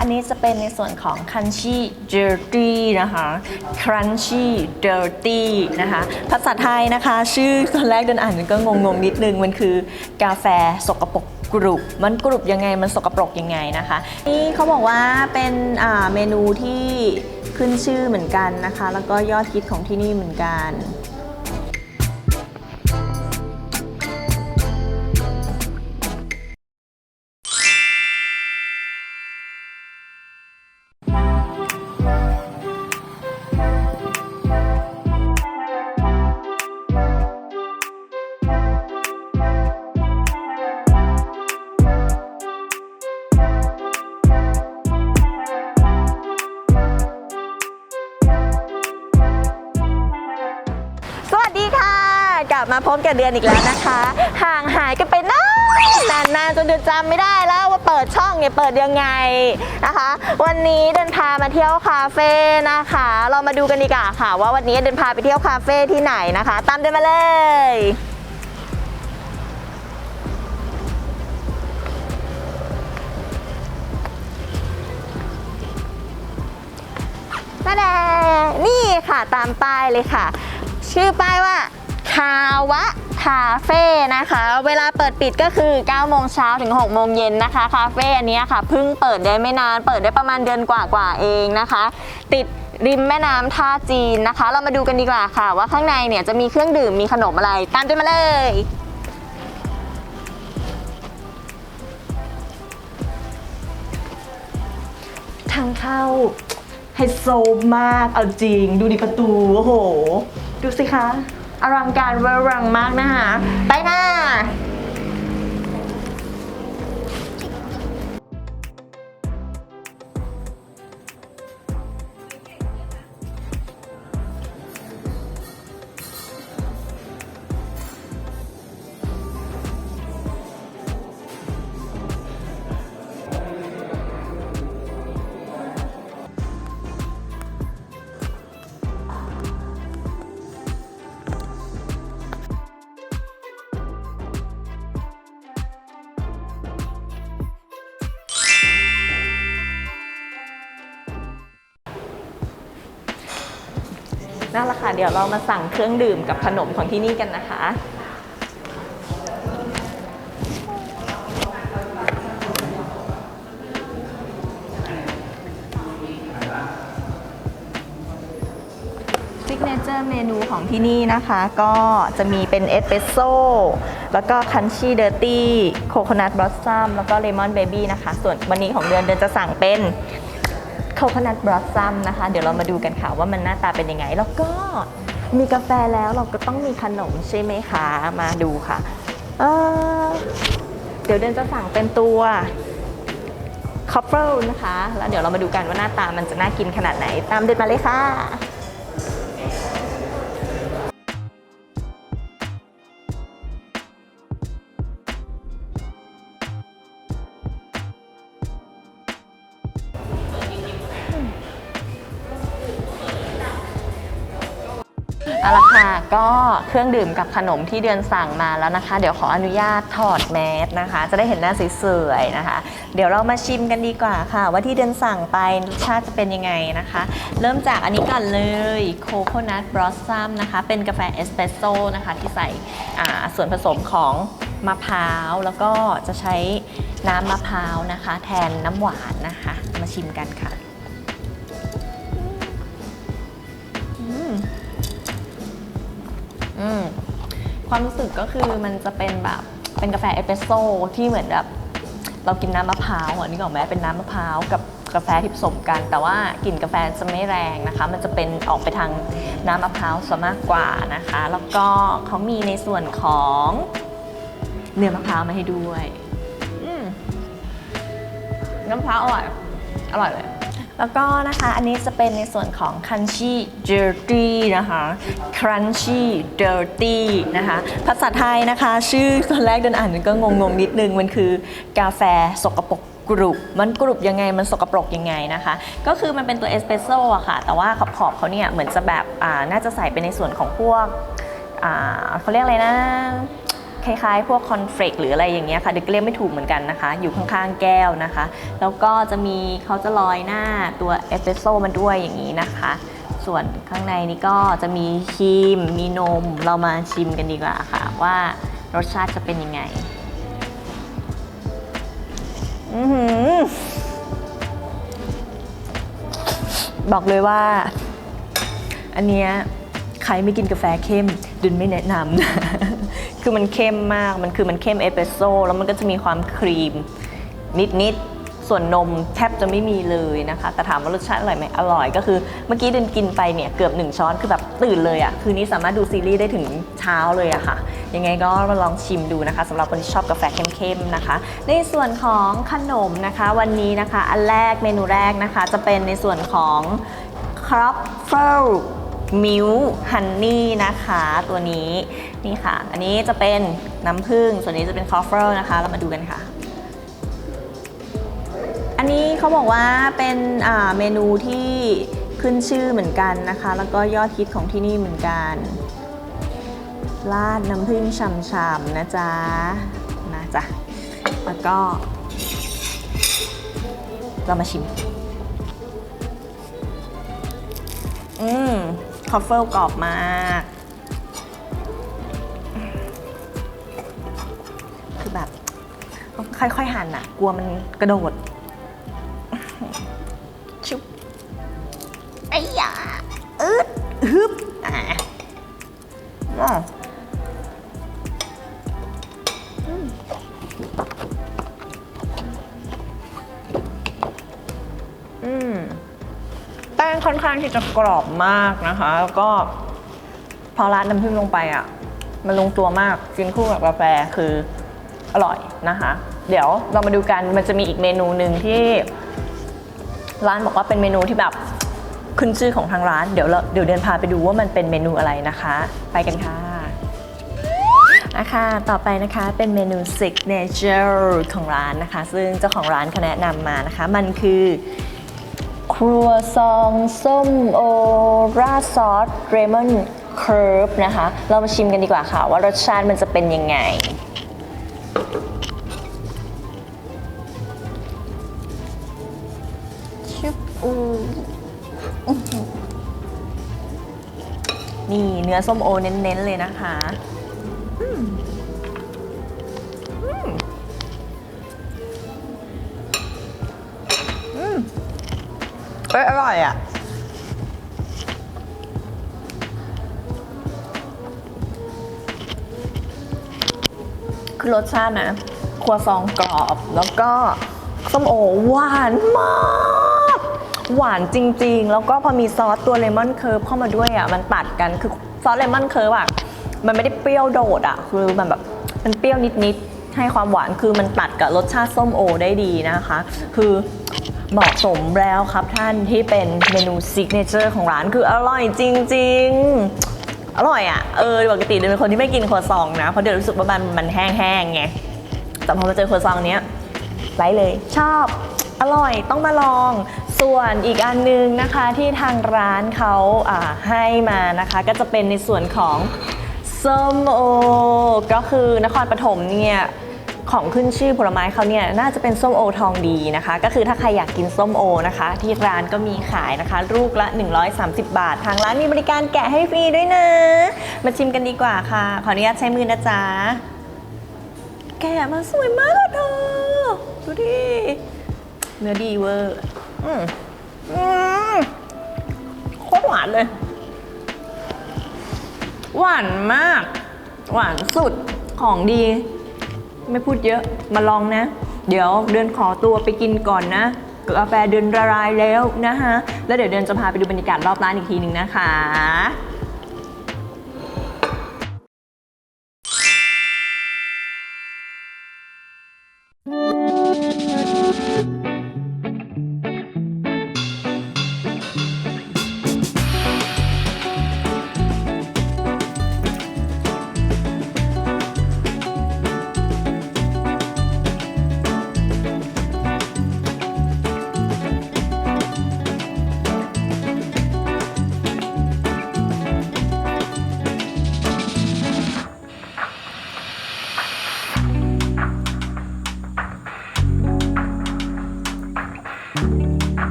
อันนี้จะเป็นในส่วนของ crunchy dirty นะคะ crunchy dirty นะคะ ภาษาไทยนะคะ ชื่อตอนแรกเดินอ่านก็งงๆนิดนึง มันคือกาแฟสกปรกกรุบมันกรุบยังไง มันสกปรกยังไงนะคะ นี่เขาบอกว่าเป็นเมนูที่ขึ้นชื่อเหมือนกันนะคะ แล้วก็ยอดฮิตของที่นี่เหมือนกัน ลับมาพบกับเดือนอีกแล้วนะคะ ห่างหายกันไปนานนานจนเดือนจำไม่ได้แล้วว่าเปิดช่องเนี่ยเปิดยังไงนะคะ วันนี้เดินพามาเที่ยวคาเฟ่นะคะ เรามาดูกันดีกว่าค่ะ ว่าวันนี้เดินพาไปเที่ยวคาเฟ่ที่ไหนนะคะ ตามเดินมาเลยมาแดนี่ค่ะตามป้ายเลยค่ะ ชื่อป้ายว่า คาวะคาเฟ่นะคะ เวลาเปิดปิดก็คือ 9 โมงเช้าถึง 6 โมงเย็นนะคะ คาเฟ่อันนี้ค่ะเพิ่งเปิดได้ไม่นาน เปิดได้ประมาณเดือนกว่าๆเองนะคะ ติดริมแม่น้ำท่าจีนนะคะ เรามาดูกันดีกว่าค่ะ ว่าข้างในเนี่ยจะมีเครื่องดื่มมีขนมอะไร ตามกันมาเลยทางเข้าไฮโซมากเอาจริง ดูดิประตู โอ้โห ดูสิคะ อลังการเวอร์รังมากนะคะ ไปค่า นั่นแหละค่ะ เดี๋ยวเรามาสั่งเครื่องดื่มกับขนมของที่นี่กันนะคะซิกเนเจอร์เมนูของที่นี่นะคะ ก็จะมีเป็นเอสเปรสโซ่แล้วก็คันชี่เดอร์ตี้โคโคนัทบลอสซัมแล้วก็เลมอนเบบี้นะคะ ส่วนวันนี้ของเดือนเดือนจะสั่งเป็น โคโคนัทบลอสซัมนะคะ เดี๋ยวเรามาดูกันค่ะว่ามันหน้าตาเป็นยังไง แล้วก็มีกาแฟแล้วเราก็ต้องมีขนมใช่ไหมคะ มาดูค่ะเเดี๋ยวเดินจะสั่งเป็นตัวคอฟเฟิลนะคะ แล้วเดี๋ยวเรามาดูกันว่าหน้าตามันจะน่ากินขนาดไหน ตามเดินมาเลยค่ะ เอาละค่ะ ก็เครื่องดื่มกับขนมที่เดือนสั่งมาแล้วนะคะ เดี๋ยวขออนุญาตถอดแมสนะคะ จะได้เห็นหน้าสวยๆนะคะ เดี๋ยวเรามาชิมกันดีกว่าค่ะ ว่าที่เดือนสั่งไปรสชาติจะเป็นยังไงนะคะ เริ่มจากอันนี้ก่อนเลยโคโคนัทบลอสซัมนะคะ เป็นกาแฟเอสเปรสโซ่นะคะ ที่ใส่ส่วนผสมของมะพร้าวแล้วก็จะใช้น้ำมะพร้าวนะคะ แทนน้ำหวานนะคะ มาชิมกันค่ะ อืม อืมความรู้สึกก็คือมันจะเป็นแบบเป็นกาแฟเอสเปรสโซ่ที่เหมือนแบบเรากินน้ำมะพร้าวอะนี่ก่อนไหมเป็นน้ำมะพร้าวกับกาแฟที่ผสมกัน แต่ว่ากลิ่นกาแฟจะไม่แรงนะคะ มันจะเป็นออกไปทางน้ำมะพร้าวซะมากกว่านะคะ แล้วก็เขามีในส่วนของเนื้อมะพร้าวมาให้ด้วยน้ำมะพร้าวอร่อย อร่อยเลย แล้วก็นะคะอันนี้จะเป็นในส่วนของ crunchy dirty นะคะ crunchy dirty นะคะ ภาษาไทยนะคะ ชื่อตอนแรกเดินอ่านก็งงๆนิดนึง มันคือกาแฟสกปรกกรุบมันกรุบยังไงมันสกปรกยังไงนะคะ ก็คือมันเป็นตัวเอสเปรสโซ่อะค่ะ แต่ว่าขอบๆเขาเนี่ยเหมือนจะแบบน่าจะใส่ไปในส่วนของพวกเขาเรียกอะไรนะ คล้ายๆ พวกคอนเฟลกหรืออะไรอย่างเงี้ยค่ะเด็กเรียกไม่ถูกเหมือนกันนะคะ อยู่ข้างๆแก้วนะคะ แล้วก็จะมีเขาจะลอยหน้าตัวเอสเปรสโซ่มาด้วยอย่างนี้นะคะ ส่วนข้างในนี้ก็จะมีครีม มีนม เรามาชิมกันดีกว่าค่ะ ว่ารสชาติจะเป็นยังไง อือหือบอกเลยว่า อันเนี้ยใครไม่กินกาแฟเข้มดุนไม่แนะนำนะ คือมันเข้มมาก มันคือมันเข้มเอสเปรสโซ่แล้วมันก็จะมีความครีม นิดๆ ส่วนนมแทบจะไม่มีเลยนะคะ แต่ถามว่ารสชาติอร่อยไหมอร่อย ก็คือเมื่อกี้เดินกินไปเนี่ยเกือบหนึ่งช้อนคือแบบตื่นเลยอะ่ะ คืนนี้สามารถดูซีรีส์ได้ถึงเช้าเลยอะค่ะ ยังไงก็มาลองชิมดูนะคะสำหรับคนที่ชอบกาแฟเข้มๆนะคะ ในส่วนของขนมนะคะวันนี้นะคะ อันแรกเมนูแรกนะคะ จะเป็นในส่วนของครอปเฟิล มิลฮันนี่นะคะตัวนี้นี่ค่ะ อันนี้จะเป็นน้ำผึ้งส่วนนี้จะเป็นคอปเฟิลนะคะ เรามาดูกันค่ะ อันนี้เขาบอกว่าเป็นเมนูที่ขึ้นชื่อเหมือนกันนะคะ แล้วก็ยอดฮิตของที่นี่เหมือนกันราดน้ำผึ้งฉ่ำๆนะจ๊ะนะจ๊ะแล้วก็ เรามาชิม อืม คอฟเฟิลกรอบมาก คือแบบต้องค่อยๆหั่นอะกลัวมันกระโดด ชุบไอ้ยาอึดฮึบอะ ค่อนข้างที่จะกรอบมากนะคะ แล้วก็พอราดน้ำผึ้งลงไปอะ มันลงตัวมากกินคู่กับกาแฟคืออร่อยนะคะ เดี๋ยวเรามาดูกันมันจะมีอีกเมนูหนึ่งที่ ร้านบอกว่าเป็นเมนูที่แบบขึ้นชื่อของทางร้านเดี๋ยวเราเดี๋ยวเดินพาไปดูว่ามันเป็นเมนูอะไรนะคะ ไปกันค่ะนะคะต่อไปนะคะเป็นเมนู signature ของร้านนะคะ ซึ่งเจ้าของร้านเขาแนะนำมานะคะ มันคือ ครัวซองส้มโอราซอสเรมอนเคิร์ฟนะคะ เรามาชิมกันดีกว่าค่ะ ว่ารสชาติมันจะเป็นยังไงชุบอูนี่เนื้อส้มโอเน้นๆเลยนะคะ เอ้ยอร่อยอะ คือรสชาตินะ ครัวซองกรอบ แล้วก็ส้มโอหวานมาก หวานจริง ๆ แล้วก็พอมีซอสตัวเลมอนเคิร์ฟเข้ามาด้วยอะ มันตัดกัน คือซอสเลมอนเคิร์ฟอะ มันไม่ได้เปรี้ยวโดดอะ คือมันแบบ มันเปรี้ยวนิด ๆ ให้ความหวาน คือมันตัดกับรสชาติส้มโอได้ดีนะคะ คือ เหมาะสมแล้วครับท่านที่เป็นเมนูซิกเนเจอร์ของร้านคืออร่อยจริง ๆ อร่อยอะ เออปกติเดินเป็นคนที่ไม่กินครัวซองนะ เพราะเดี๋ยวรู้สึกว่ามันมันแห้งๆไงแต่พอมาเจอครัวซองเนี้ยไลค์เลยชอบอร่อยต้องมาลอง ส่วนอีกอันนึงนะคะที่ทางร้านเขาอ่าให้มานะคะ ก็จะเป็นในส่วนของส้มโอ ก็คือนครปฐมเนี่ย ของขึ้นชื่อผลไม้เขาเนี่ยน่าจะเป็นส้มโอทองดีนะคะ ก็คือถ้าใครอยากกินส้มโอนะคะ ที่ร้านก็มีขายนะคะ ลูกละ 130 บาท ทางร้านมีบริการแกะให้ฟรีด้วยนะ มาชิมกันดีกว่าค่ะ ขออนุญาตใช้มือนะจ๊ะ แกะมาสวยมากเธอดูดิเนื้อดีเวอร์อืมอืมโคตรหวานเลย หวานมาก หวานสุดของดี ไม่พูดเยอะมาลองนะ เดี๋ยวเดือนขอตัวไปกินก่อนนะกาแฟเดือนละลายแล้วนะคะแล้วเดี๋ยวเดือนจะพาไปดูบรรยากาศรอบร้านอีกทีหนึ่งนะคะ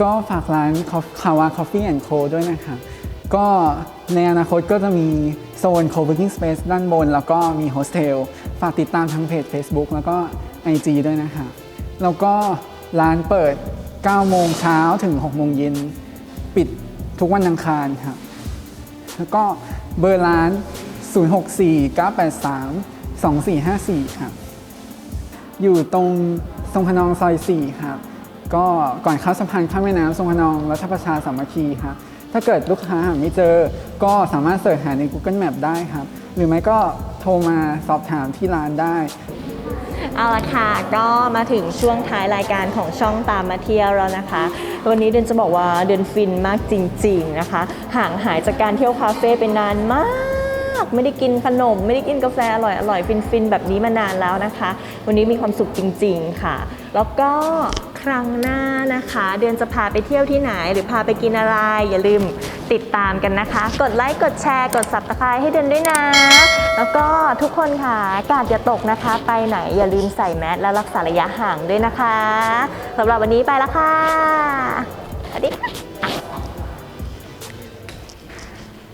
ก็ฝากร้านคาวา Coffee and Co ด้วยนะคะ ก็ในอนาคตก็จะมีโซน co-working space ด้านบน แล้วก็มีโฮสเทล ฝากติดตามทางเพจ Facebook แล้วก็ IG ด้วยนะคะ แล้วก็ร้านเปิด 9 โมงเช้าถึง 6 โมงเย็น ปิดทุกวันอังคารค่ะ แล้วก็เบอร์ร้าน 064-983-2454ครับอยู่ตรงทรงพนองซอย 4 ครับ ก็ก่อนเข้าสะพานข้ามแม่น้ำทรงพนองรัชประชาสามัคคีครับถ้าเกิดลูกค้าหาไม่เจอ ก็สามารถเสิร์ชหาใน Google Map ได้ครับ หรือไม่ก็โทรมาสอบถามที่ร้านได้ เอาละค่ะ ก็มาถึงช่วงท้ายรายการของช่องตามมาเที่ยวแล้วนะคะ วันนี้เดนจะบอกว่าเดนฟินมากจริง ๆนะคะ ห่างหายจากการเที่ยวคาเฟ่ไปนานมากไม่ได้กินขนม ไม่ได้กินกาแฟอร่อยอร่อยฟินฟินๆแบบนี้มานานแล้วนะคะ วันนี้มีความสุขจริง ๆ ค่ะ แล้วก็ ครั้งหน้านะคะ เดือนจะพาไปเที่ยวที่ไหน หรือพาไปกินอะไร อย่าลืมติดตามกันนะคะ กดไลค์ กดแชร์ กด subscribe ให้เดือนด้วยนะ แล้วก็ทุกคนค่ะอากาศอย่าตกนะคะ ไปไหนอย่าลืมใส่แมสและรักษาระยะห่างด้วยนะคะสำหรับวันนี้ไปแล้วค่ะสวัสดีค่ะ